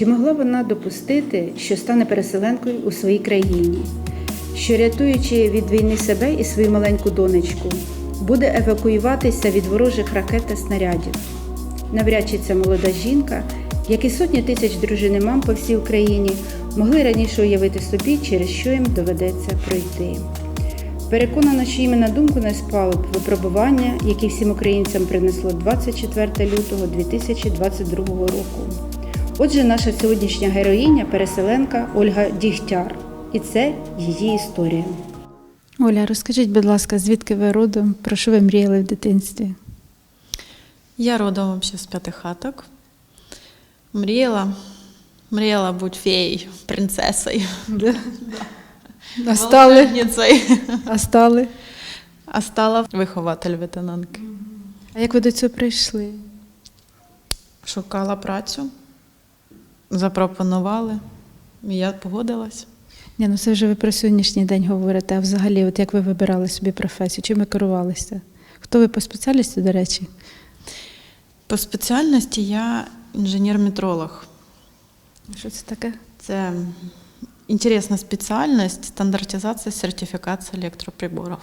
Чи могла вона допустити, що стане переселенкою у своїй країні, що рятуючи від війни себе і свою маленьку донечку, буде евакуюватися від ворожих ракет та снарядів? Навряд чи ця молода жінка, як і сотні тисяч дружин і мам по всій Україні, могли раніше уявити собі, через що їм доведеться пройти. Переконана, що на думку не спало б випробування, які всім українцям принесло 24 лютого 2022 року. Отже, наша сьогоднішня героїня переселенка Ольга Дігтяр. І це її історія. Оля, розкажіть, будь ласка, звідки ви родом, про що ви мріяли в дитинстві? Я родом вообще з п'ятихаток. Мріяла, мріяла бути феєю, принцесою, А стали? А стали? А стала вихователь ветенанки. А як ви до цього прийшли? Шукала працю, запропонували, і я погодилась. Ні, ну це вже ви про сьогоднішній день говорите, а взагалі, от як ви вибирали собі професію, чим ви керувалися? Хто ви по спеціальності, до речі? По спеціальності я інженер-метролог. Що це таке? Це інтересна спеціальність стандартизація, сертифікація електроприборів.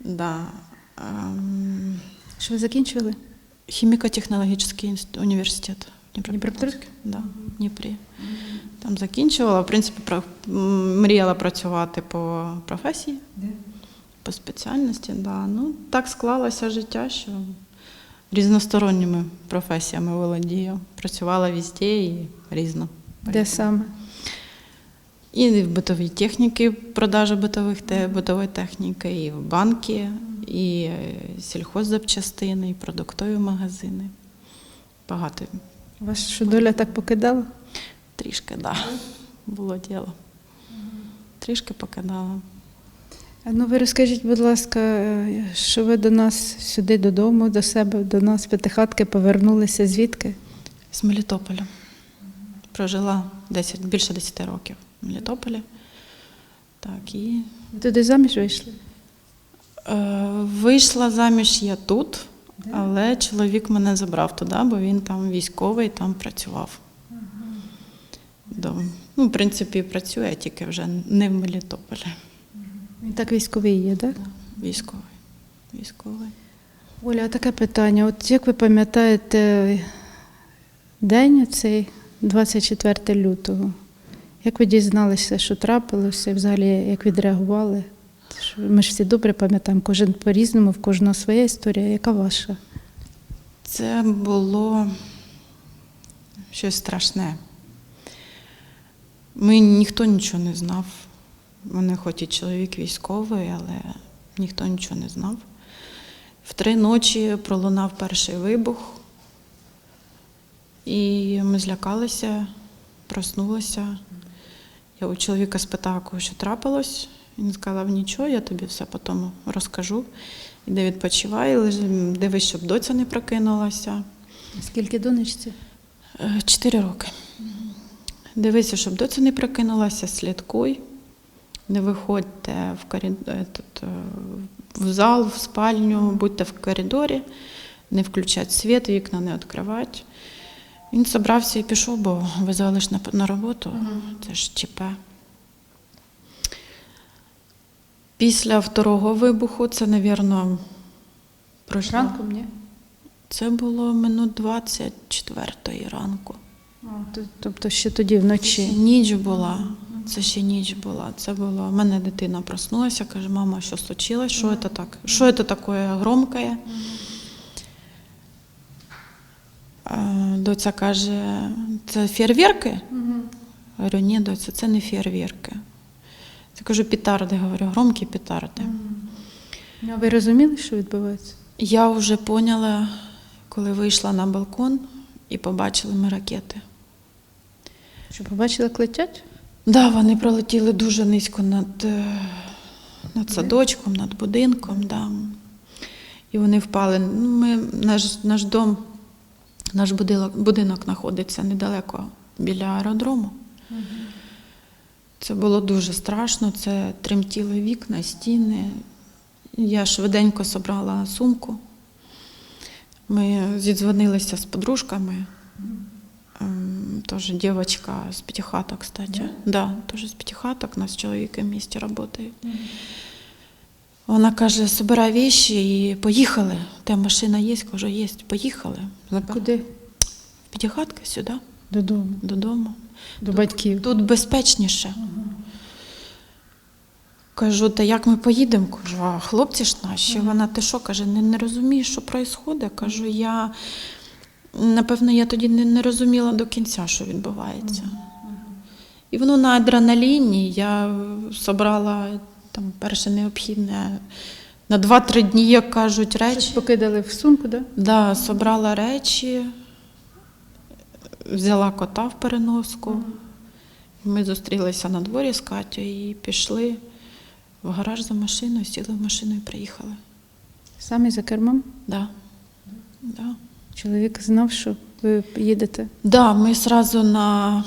Да. ем, Що ви закінчили? Хіміко-технологічний університет. Дніпропетровський? Да, в Дніпрі. Там закінчувала. В принципі, про- мріяла працювати по професії, по спеціальності. Да. Ну, так склалося життя, що різносторонніми професіями володію. Працювала везде і різно. Де саме? І в битовій техніці, продажу битових битової техніки, і в банки, і сільхоззапчастини, і продуктові магазини. Багато. Вас що доля так покидала? Трішки, так. Да. Було діло. Трішки покидала. Ну, ви розкажіть, будь ласка, що ви до нас сюди додому, до себе, до нас, в п'ятихатки, повернулися звідки? З Мелітополя. Прожила 10, більше 10 років в Мелітополі. Так, і туди заміж вийшли? е, вийшла заміж я тут, але чоловік мене забрав туди, бо він там військовий, там працював. Да. Ну, в принципі, працює, тільки вже не в Мелітополі. Він так військовий є, так? Військовий. Військовий. Оля, таке питання. От як ви пам'ятаєте день цей 24 лютого? Як ви дізналися, що трапилося, і взагалі як відреагували? Ми ж всі добре пам'ятаємо, кожен по-різному, в кожного своя історія. Яка ваша? Це було щось страшне. Ми ніхто нічого не знав. Мене хоч і чоловік військовий, але ніхто нічого не знав. В три ночі пролунав перший вибух, і ми злякалися, проснулися. Я у чоловіка спитала, що трапилось. Він сказав, нічого, я тобі все потім розкажу. Іде відпочиває, лежи- дивись, щоб доця не прокинулася. Скільки донечці? Е, Чотири роки. Дивися, щоб доця не прокинулася, слідкуй. Не виходьте в, корид... е, тут, е, в зал, в спальню, будьте в коридорі, не включати світ, вікна не відкривати. Він зібрався і пішов, бо визвали ж на, на роботу. Це ж ЧП. Після второго вибуху це, мабуть, пройшло. Ранком, ні? Це було минут 24 ранку. Тобто ще тоді вночі. ніч була. Це ще ніч була. Це було. У мене дитина проснулася, каже, мама, що случилось? Що це так? Що це таке громкое? А, Доця каже, це фейерверки? Говорю, ні, доця, це не фейерверки. Я кажу, петарди, говорю, громкі петарди. А ви розуміли, що відбувається? Я вже поняла, коли вийшла на балкон і побачили ми ракети. Що побачили, як летять? Да, вони пролетіли дуже низько над, е, над садочком, над будинком. Да. І вони впали. Ну, Ми, наш, наш дом, наш будинок, будинок знаходиться недалеко біля аеродрому. Це було дуже страшно, це тремтіли вікна, стіни. Я швиденько собрала сумку. Ми зідзвонилися з подружками. Тоже девочка с пятихата, кстати. Да, тоже с пятихаток, у нас чоловік вместе работает. Вона каже, собирай вещи і поїхали. Те машина є, кажу, є, поїхали. Куди? В п'ятихатки сюди, Додому. додому. До батьків. Тут безпечніше. Кажу, та як ми поїдемо? Кажу, а хлопці ж наші. Вона, ти що, каже, не, не розумієш, що відбувається? Кажу, я напевно, я тоді не, не розуміла до кінця, що відбувається. І воно на адреналіні. Я зібрала там перше необхідне на 2-3 дні, як кажуть, Щось речі. покидали в сумку, да? Да, собрала речі, взяла кота в переноску. Ми зустрілися на дворі з Катю і пішли в гараж за машиною, сіли в машину і приїхали. Самі за кермом. Да. Да. Чоловік знав, що ви їдете. Да, ми одразу на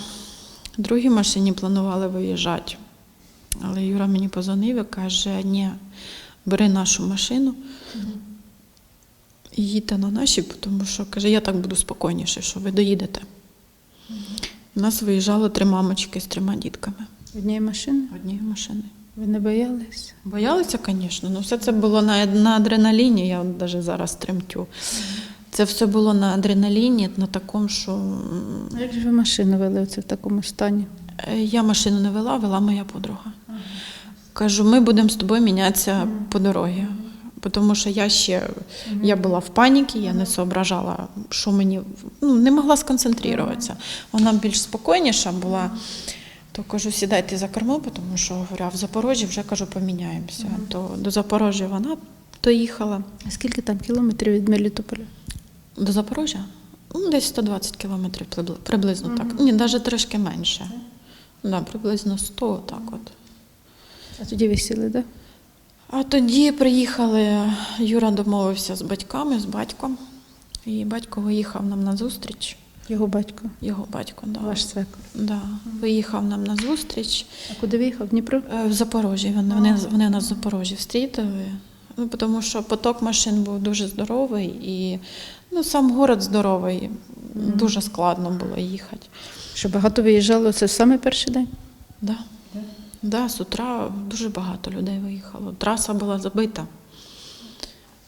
другій машині планували виїжджати. Але Юра мені позвонив і каже: ні, бери нашу машину і їдьте на наші, тому що каже, я так буду спокійніше, що ви доїдете. У нас виїжджало три мамочки з трьома дітками Однієї машини. однієї машини. Ви не боялись? Боялися, звісно, але все це було на, на адреналіні, я навіть зараз тремтю. Це все було на адреналіні, на такому, що А як же ви машину вели оце в такому стані? Е, Я машину не вела, вела моя подруга. Кажу, ми будемо з тобою мінятися по дорозі. Тому що я ще я була в паніці, я не соображала, що мені ну, не могла сконцентруватися. Вона більш спокійніша була. То кажу, сідайте за кермо, тому що говорю, а в Запорожжі вже кажу, поміняємося. То до Запорожжя вона доїхала. А скільки там кілометрів від Мелітополя? До Запорожжя? Ну, десь 120 кілометрів прибли- приблизно так. Ні, навіть трошки менше. Да, приблизно 100, так от. А тоді ви сіли, так? Да? А тоді приїхали, Юра домовився з батьками, з батьком. І батько виїхав нам на зустріч. Його батько, Його батько, да. ваш свекор. Да, виїхав нам на зустріч А куди виїхав? Дніпро? Е, в Запорожжі. Вони, вони, вони нас в Запорожжі встрітили. Ну, тому що поток машин був дуже здоровий і ну, сам город здоровий. Дуже складно було їхати. Що багато виїжджало це саме перший день? Да. Да, з утра дуже багато людей виїхало. Траса була забита.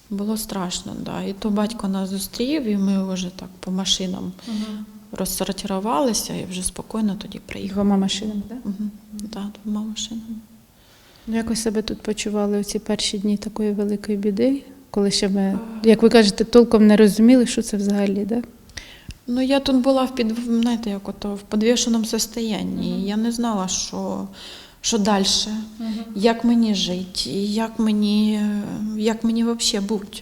Було страшно, да. І то батько нас зустрів, і ми вже так по машинам розсортувалися і вже спокійно тоді приїхали. Двома машинами, так? Да? Угу. Да, двома машинами. Ну, як ви себе тут почували у ці перші дні такої великої біди, коли ще ми, як ви кажете, толком не розуміли, що це взагалі, да? Ну, я тут була в під, знаєте, як ото, в підвішеному состоянні. Я не знала, що, що далі, як мені жити, як мені, як мені взагалі бути.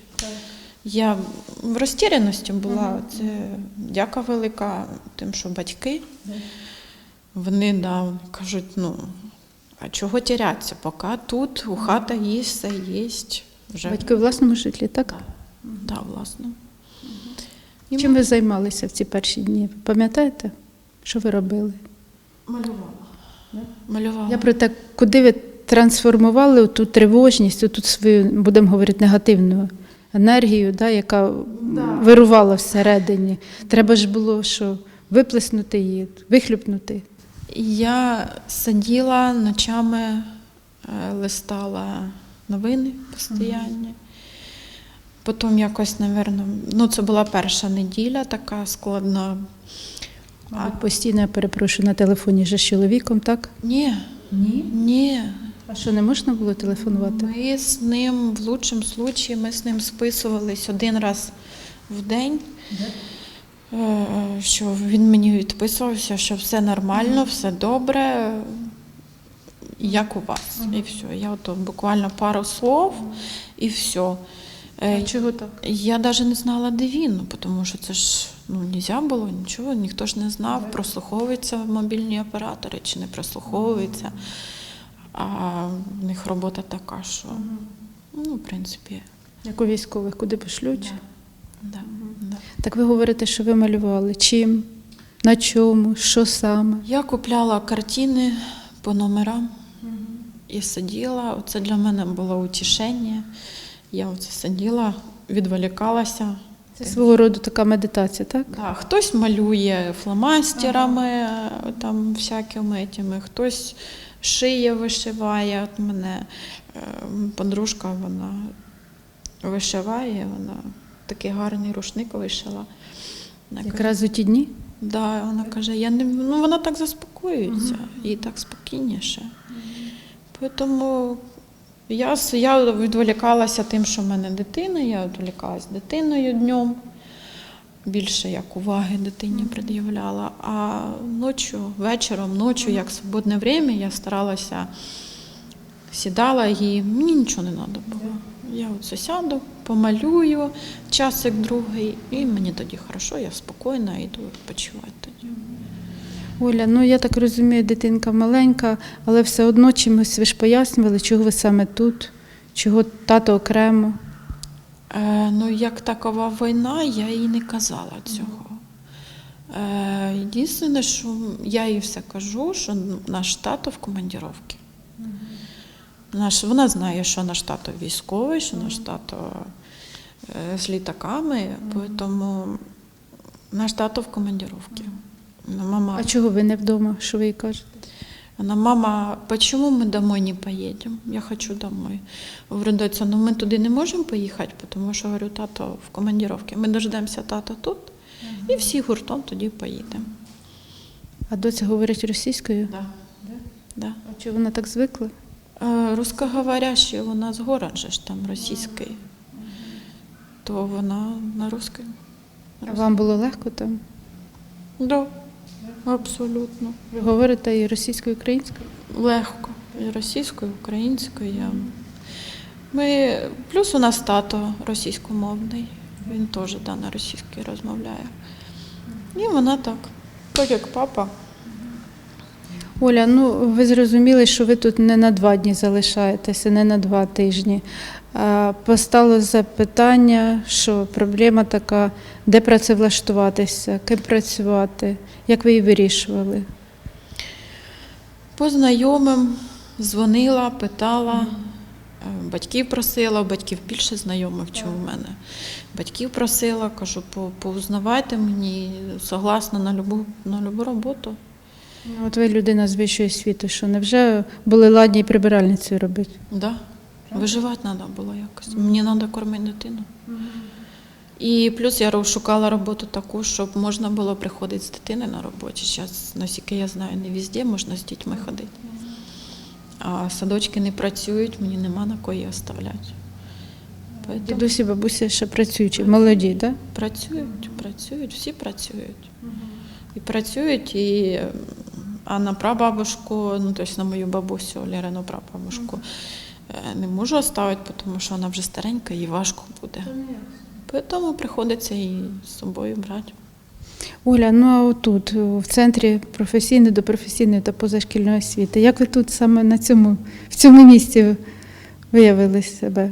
Я в розтіряності була. Це дяка велика тим, що батьки. Вони да, кажуть, ну, а чого тірятися? Поки тут у хата є, все є. Вже Батьки у власному житлі, так? да, власно. І Чим ви займалися в ці перші дні? Пам'ятаєте, що ви робили? малювала. Малювала. Я про те, куди ви трансформували ту тривожність, ту свою, будемо говорити, негативну енергію, да, яка вирувала всередині. Треба ж було що виплеснути її, вихлюпнути. Я сиділа ночами, е, листала новини постійні. Потім якось, напевно, ну це була перша неділя, така складна. А постійно я перепрошую на телефоні вже з чоловіком, так? Ні, Ні. ні. А що не можна було телефонувати? Ми з ним, в лучшому случаї, ми з ним списувались один раз в день. Е, Що він мені відписувався, що все нормально, все добре, як у вас. І все. Я ото буквально пару слов і все. Е, А чого так? Я навіть не знала, де він, тому що це ж ну, нельзя було нічого, ніхто ж не знав, прослуховуються мобільні оператори чи не прослуховуються. А в них робота така, що, ну, в принципі, Як у військових, куди пошлють? да, да. Так ви говорите, що ви малювали. Чим? На чому? Що саме? Я купляла картини по номерам і сиділа. Це для мене було утішення. Я оце сиділа, відволікалася. Це свого роду така медитація, так? Да, хтось малює фломастерами, е, там всякими тими, хтось шиє, вишиває. От мене е, подружка вона вишиває, вона такий гарний рушник вишила. Вона каже, Якраз у ті дні. да, вона каже, я не ну вона так заспокоюється, їй так спокійніше. Тому я, я відволікалася тим, що в мене дитина, я відволікалася дитиною днем, більше як уваги дитині пред'являла. А ночі, вечором, ночі, як свободне время, я старалася сідала і мені нічого не треба було. Я оце сяду, помалюю часик другий, і мені тоді хорошо, я спокійна йду відпочивати тоді. Оля, ну я так розумію, дитинка маленька, але все одно чимось ви ж пояснювали, чого ви саме тут, чого тато окремо. Е, ну, як такова війна, я їй не казала цього. Е, єдине, що я їй все кажу, що наш тато в командіровці. Наш, вона знає, що наш тато військовий, що наш тато е, з літаками, тому наш тато в командіровці. Ну, Мама, А чого ви не вдома? Що ви їй кажете? Она, мама, почему мы домой не поедем? Я хочу домой. Говорю, доця, ну ми туди не можемо поїхати, тому що говорю, тато в командировці. Ми дождемося тата тут і всі гуртом тоді поїдемо. А доця говорить російською? Да. Да. А чи вона так звикла? Е, Русскоговорящий у нас город же ж там російський, то вона на русській. А вам було легко там? Да, абсолютно. Ви говорите і російською, і українською? Легко. І російською, і українською. Ми... Плюс у нас тато російськомовний. Він теж да, на російській розмовляє. І вона так, так як папа. Оля, ну ви зрозуміли, що ви тут не на два дні залишаєтеся, не на два тижні. Постало запитання, що проблема така, де працевлаштуватися, ким працювати, як ви її вирішували? По знайомим дзвонила, питала, е, батьків просила, батьків більше знайомих, ніж у мене. Батьків просила, кажу, поузнавайте мені, согласна на любу, на любу роботу. Ну, От ви людина з вищої освіти, що невже були ладні і прибиральницею робити? Да. Виживати треба було якось. Мені треба кормити дитину. І плюс я шукала роботу таку, щоб можна було приходити з дитини на роботі. Зараз, наскільки я знаю, не везде можна з дітьми ходити. А садочки не працюють, мені нема на кої оставляти. Поэтому Дідусі, бабусі ще працюючі, молоді, так? працюють, працюють, всі працюють. І працюють, і а на прабабушку, ну тобто на мою бабусю, Лірину прабабушку, е, не можу оставити, тому що вона вже старенька, їй важко буде. Тому приходиться її з собою брати. Оля, ну а отут, в центрі професійної до професійної та позашкільної освіти, як ви тут саме на цьому, в цьому місці виявили себе?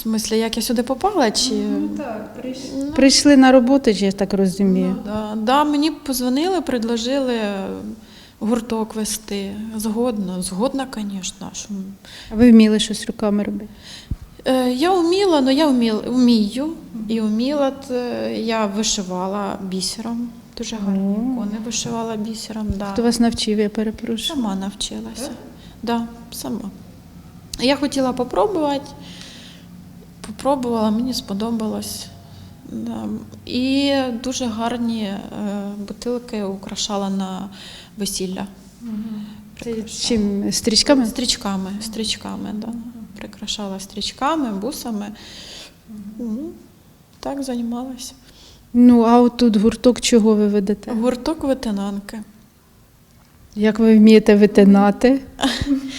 Е, В смислі, як я сюди попала? Чи... так, Ну, Прийшли на роботу, чи я так розумію. Ну, да. Да, мені позвонили, предложили гурток вести. Згодна, згодна, звісно. Що... А ви вміли щось руками робити? Е, Я вміла, але я вміла, вмію і вміла. т- Я вишивала бісером. Дуже гарні ікони вишивала бісером. Да. Хто вас навчив, я перепрошую. Сама навчилася. Да, сама. Я хотіла попробувати, попробувала, мені сподобалось. Да. І дуже гарні е, бутилки украшала на весілля. Прикрашала. чим? Стрічками? Стрічками, стрічками, да. Прикрашала стрічками, бусами. Ну, так займалася. Ну, а отут гурток чого ви ведете? Гурток ветенанки. Як ви вмієте витинати?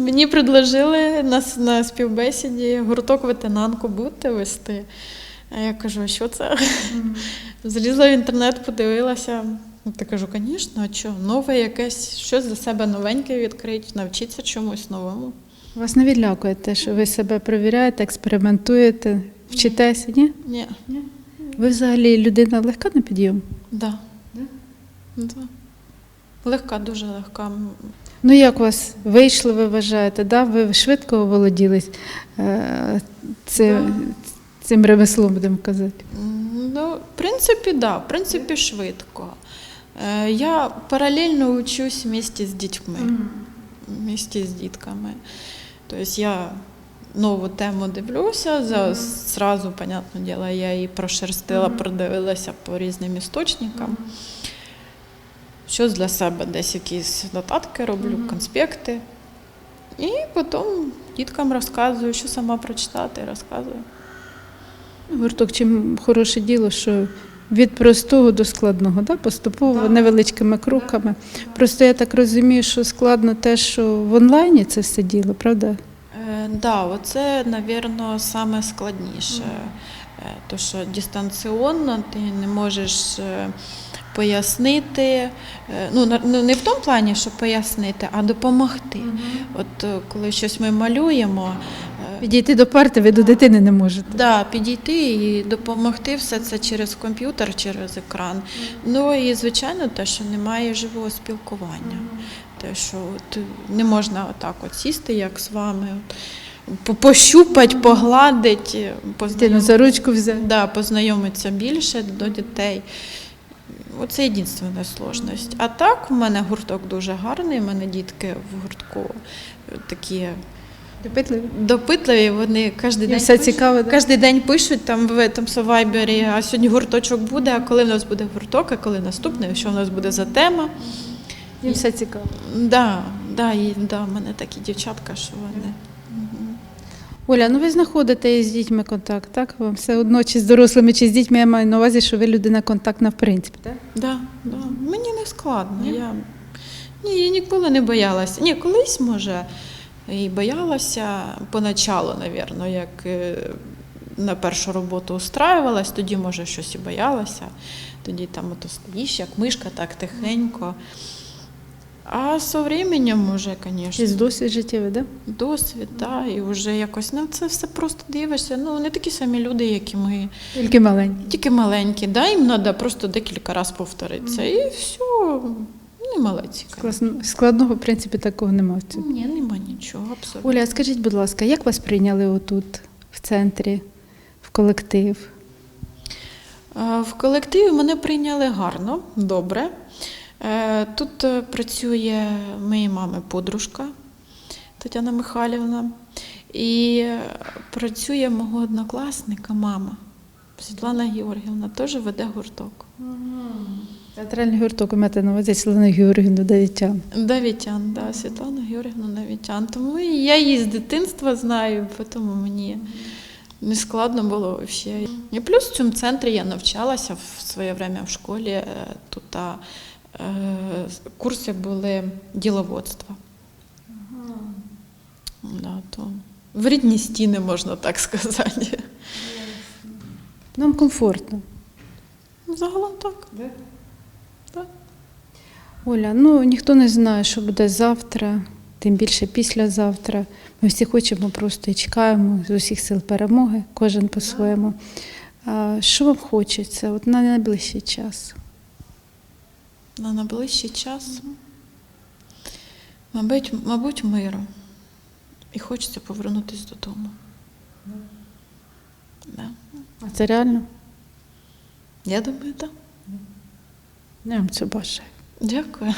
Мені предложили на, на співбесіді гурток ветенанку будете вести. А я кажу, а що це? Залізла в інтернет, подивилася. Та кажу, звісно, а що, нове якесь, щось для себе новеньке відкрити, навчитися чомусь новому. Вас не відлякує те, що ви себе перевіряєте, експериментуєте, вчитеся, ні? Ні, Ви взагалі людина легка на підйом? да. Да. Легка, дуже легка. Ну, як у вас вийшло, ви вважаєте, да? ви швидко оволоділись е, цим ремеслом, будемо казати? Ну, в принципі, да, в принципі, швидко. Е, Я паралельно учусь вместе з дітьми, вместе з дітками. Тобто я нову тему дивлюся, за, зразу, понятне діло, я її прошерстила, продивилася по різним істочникам. Щось для себе, десь якісь нотатки роблю, конспекти. І потім діткам розказую, що сама прочитати, розказую. Гурток чим хороше діло, що від простого до складного, да? поступово невеличкими кроками. Просто я так розумію, що складно те, що в онлайні це все діло, правда? Е, да, оце, напевно, саме складніше. Е, То, що дистанційно ти не можеш е, пояснити, е, ну, ну не в тому плані, що пояснити, а допомогти. От е, коли щось ми малюємо, е, Підійти до парти ви до дитини не можете. Да, підійти і допомогти все це через комп'ютер, через екран. Ну і звичайно, те, що немає живого спілкування. Те, що от не можна отак от сісти, як з вами, пощупати, погладити, познайомитися, за ручку взяти. да, познайомитися більше до дітей. Оце єдина сложність. А так, у мене гурток дуже гарний, у мене дітки в гуртку е, такі Допитливі. допитливі, вони кожен день все пишуть. цікаво, да? Кожен день пишуть там в там Вайбері, а сьогодні гурточок буде, а коли в нас буде гурток, а коли наступний, що в нас буде за тема. Їм все цікаво. Да, да, і, да, в мене такі дівчатка, що вони. Оля, ну ви знаходите з дітьми контакт, так? Вам все одно, чи з дорослими, чи з дітьми, я маю на увазі, що ви людина контактна в принципі, так? Да, да. Мені не складно. Я, ні, я ніколи не боялася. Ні, колись, може, і боялася поначалу, напевно, як е, на першу роботу устраювалась, тоді, може, щось і боялася. Тоді там ото стоїш, як мишка, так тихенько. А з временем уже, Чи з досвід життєвий, так? досвід, да, і вже якось ну, це все просто дивишся. Ну, вони такі самі люди, як і ми. Тільки маленький. Тільки маленькі, да, їм треба просто декілька разів повторитися. І все, не малецька. Класно- Складного, в принципі, такого немає. Ні, нема нічого, абсолютно. Оля, скажіть, будь ласка, як вас прийняли отут, в центрі, в колектив? Е, В колективі мене прийняли гарно, добре. Е, Тут е, працює моєї мами подружка Тетяна Михайлівна. І працює мого однокласника мама Світлана Георгівна, теж веде гурток. Театральний гурток у маєте на увазі Світлана Георгівна Давітян. Давітян, да, Світлана Георгівна Давітян. Тому я її з дитинства знаю, тому мені не складно було взагалі. І плюс в цьому центрі я навчалася в своє время в школі. е, Тут курси були діловодства. Да, то в рідні стіни, можна так сказати. Нам комфортно. Загалом так. Так. Оля, ну ніхто не знає, що буде завтра, тим більше післязавтра. Ми всі хочемо просто і чекаємо з усіх сил перемоги, кожен по-своєму. А що вам хочеться от на найближчий час? На найближчий час, мабуть, мабуть, миру. І хочеться повернутися додому. Да. А це реально? Я думаю, так. Я вам це бажаю. Дякую.